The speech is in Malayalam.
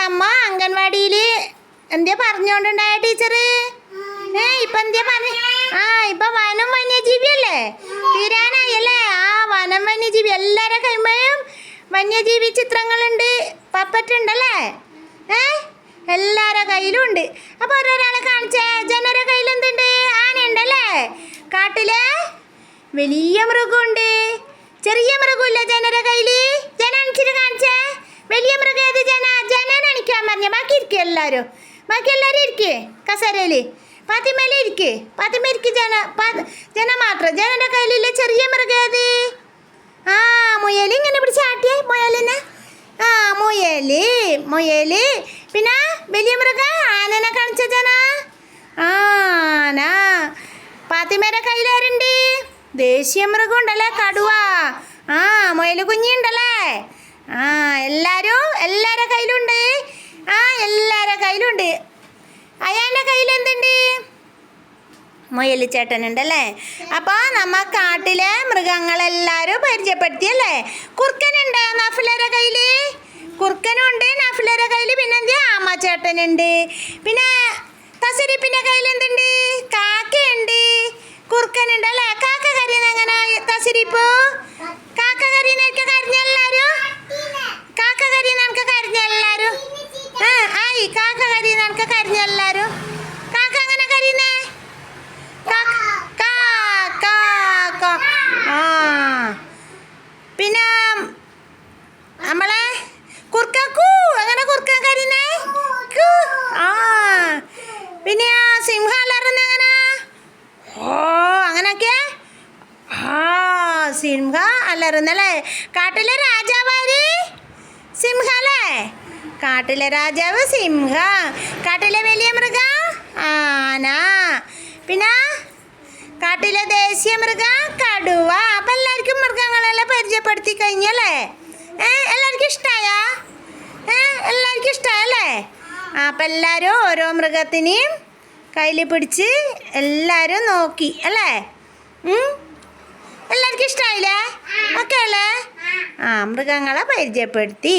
നമ്മ അംഗൻവാടിയിൽ എന്തിയാ പറഞ്ഞോണ്ടുണ്ടായ ടീച്ചർ ഏ ഇപ്പൊ എന്തിയാ പറഞ്ഞ? ആ ഇപ്പൊ വനം വന്യജീവി അല്ലേ തീരാനായല്ലേ? ആ വനം വന്യജീവി എല്ലാരെ കൈമയും വന്യജീവി ചിത്രങ്ങളുണ്ട് പപ്പറ്റുണ്ടല്ലേ? ഏ എല്ലാരെ കയ്യിലും ഉണ്ട്. അപ്പൊ ഓരോരാളെ കാണിച്ചേ. ജനരെ കയ്യിൽ എന്തുണ്ട് ആനയുണ്ടല്ലേ? കാട്ടിലെ വലിയ മൃഗമുണ്ട്. ചെറിയ മൃഗമില്ല ജനരെ കയ്യിൽ? ജന കാണിച്ചേ വലിയ മൃഗം ഏത് ജന ജനനെ അണിക്കാൻ പറഞ്ഞ ബാക്കി ഇരിക്കുക എല്ലാവരും ബാക്കി എല്ലാവരും ഇരിക്കേ കസേരയിൽ പാത്തിമേലെ ഇരിക്കേ. പാത്തിമ ഇരിക്ക് ജന ജന മാത്രം. ജനന്റെ കയ്യിലില്ല ചെറിയ മൃഗേത് ആ മുയലി. ഇങ്ങനെ പിടിച്ചാട്ടിയേ മുയലിനെ. ആ മുയലി മുയലി. പിന്നെ വലിയ മൃഗ ആനനെ കാണിച്ച ജന. ആന. പാത്തിമേരെ കയ്യിലാരുണ്ട്? ദേശീയ മൃഗം ഉണ്ടല്ലേ കടുവ. ആ മുയൽ കുഞ്ഞിണ്ടല്ലേ? ആ എല്ലാവരും എല്ലാവരുടെ എല്ലാരെ കയ്യിലുണ്ട്. അയാളുടെ കയ്യിൽ എന്തുണ്ട് അല്ലേ അപ്പോൾ നമ്മ കാട്ടിലെ മൃഗങ്ങളെല്ലാവരും പരിചയപ്പെടുത്തിയല്ലേ? കുറുക്കനുണ്ട് നഫിലര കയ്യിൽ കുറുക്കനുണ്ട് നഫിലര കയ്യിൽ പിന്നെ എന്ത് ആമ ചേട്ടനുണ്ട് പിന്നെ തസരിപ്പിന്റെ കയ്യിൽ എന്തുണ്ട് കാക്കയുണ്ട്. കുറുക്കനുണ്ട് അല്ലേ? കാക്ക കരീന എങ്ങനെ? തസരിപ്പ് കാക്ക കരീനൊക്കെ കരഞ്ഞ എല്ലാവരും കാക്ക കരീന നമുക്ക് കരഞ്ഞ എല്ലാവരും ആ ആയി കാക്ക കരീന നമുക്ക് കരഞ്ഞ എല്ലാവരും കാക്ക എങ്ങനെ കരീനേ ആ. പിന്നെ നമ്മളെ കുർക്കൂ അങ്ങനെ കുർക്കാൻ കരീനേ. ആ. പിന്നെ ആ സിംഹാലറുന്ന എങ്ങനെ? ഓ അങ്ങനൊക്കെ ആ സിംഹ അലറുന്നല്ലേ? കാട്ടിലെ രാജാവാരി? സിംഹ അല്ലേ? കാട്ടിലെ രാജാവ് സിംഹ. കാട്ടിലെ വലിയ മൃഗ ആന. പിന്നെ കാട്ടിലെ ദേശീയ മൃഗ കടുവ. അപ്പം എല്ലാവർക്കും മൃഗങ്ങളെല്ലാം പരിചയപ്പെടുത്തി കഴിഞ്ഞല്ലേ ഏ എല്ലാവർക്കും ഇഷ്ടമായ ഏ എല്ലാവർക്കും ഇഷ്ടമായല്ലേ അപ്പം എല്ലാവരും ഓരോ മൃഗത്തിനെയും കയ്യിൽ പിടിച്ച് എല്ലാവരും നോക്കി അല്ലേ? എല്ലാവർക്കും ഇഷ്ടമായില്ലേ ഓക്കെ അല്ലേ? ആ മൃഗങ്ങളെ പരിചയപ്പെടുത്തി.